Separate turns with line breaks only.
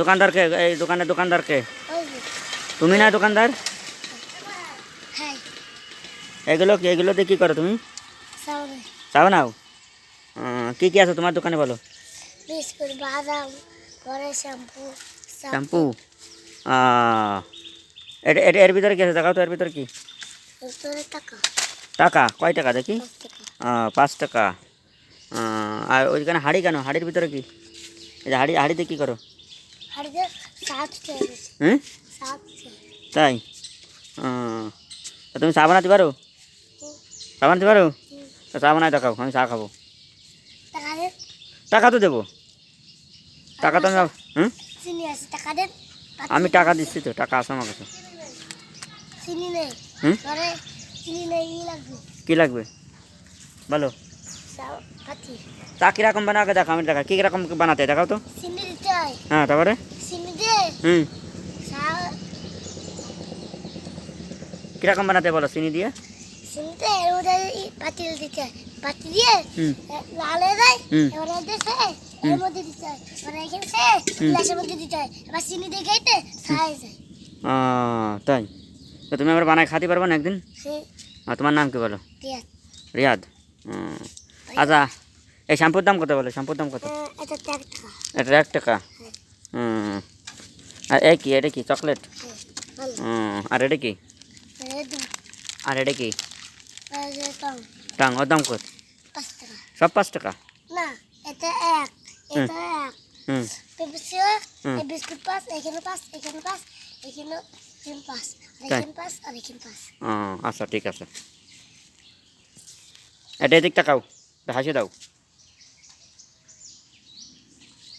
দোকানদারকে এই দোকানের দোকানদারকে। তুমি না দোকানদার?
খাই
এগুলো এগুলো দিয়ে কী করো তুমি? চাও নাও। কি কি আছে তোমার দোকানে বলো?
বিস্কুট বাদাম শ্যাম্পু
শ্যাম্পু। এটা এটা এর ভিতরে কি আছে? দেখাও তো এর ভিতরে কি?
টাকা।
কয় টাকা দেখি?
পাঁচ টাকা।
আর ওইখানে হাঁড়ি কেন? হাঁড়ির ভিতরে কি? যে হাঁড়ি হাঁড়িতে কী করো? হুম? তাই? তুমি চা বানাতে পারো? চা বানাতে পারো? তো চা বানায় দেখাও আমি চা খাব।
টাকা
তো দেবো। টাকা তো আমি হুম? আমি টাকা দিচ্ছি তো টাকা আছে আমার কাছে। হুম? কী লাগবে? বলো। চা কীরকম বানাকে দেখো আমি দেখা কী রকম বানাতে দেখাও তো।
হয়
তারপরে? হুম। কীরকম বানাতে বলো চিনি দিয়ে?
চিনিতে এর মধ্যে ই দিতে হয় দিয়ে লালে দেয়
হুম।
এবার এর মধ্যে দিতে হয় এবার এখানে সে গ্লাসের মধ্যে দিতে হয় এবার চিনি দিয়ে খেতে খাওয়া যায়।
তাই। তো তুমি আবার বানায় খাতে পারবে না একদিন? আর তোমার নাম কি বলো? রিয়াদ। হুম। আচ্ছা এই শ্যাম্পুর দাম কত বলো? শ্যাম্পুর দাম কত?
এটা
এক টাকা? হুম। আর এ কি? এটা কি? চকলেট?
হ্যাঁ,
হুম। আর এটা কি?
এই
আর এটা কি?
এই টাং।
ওর দাম কত? সব পাঁচ টাকা?
না এটা এক। এটা এক।
হুম।
পেপসিও
হুম।
এই বিস্কুট পাঁচ এখানে পাঁচ এখানে পাঁচ এখানে তিন পাঁচ। আর
তাই?
এখানে পাঁচ আর এখানে পাঁচ।
ও আচ্ছা ঠিক আছে। এটা এদিক তাকাও 你还去抖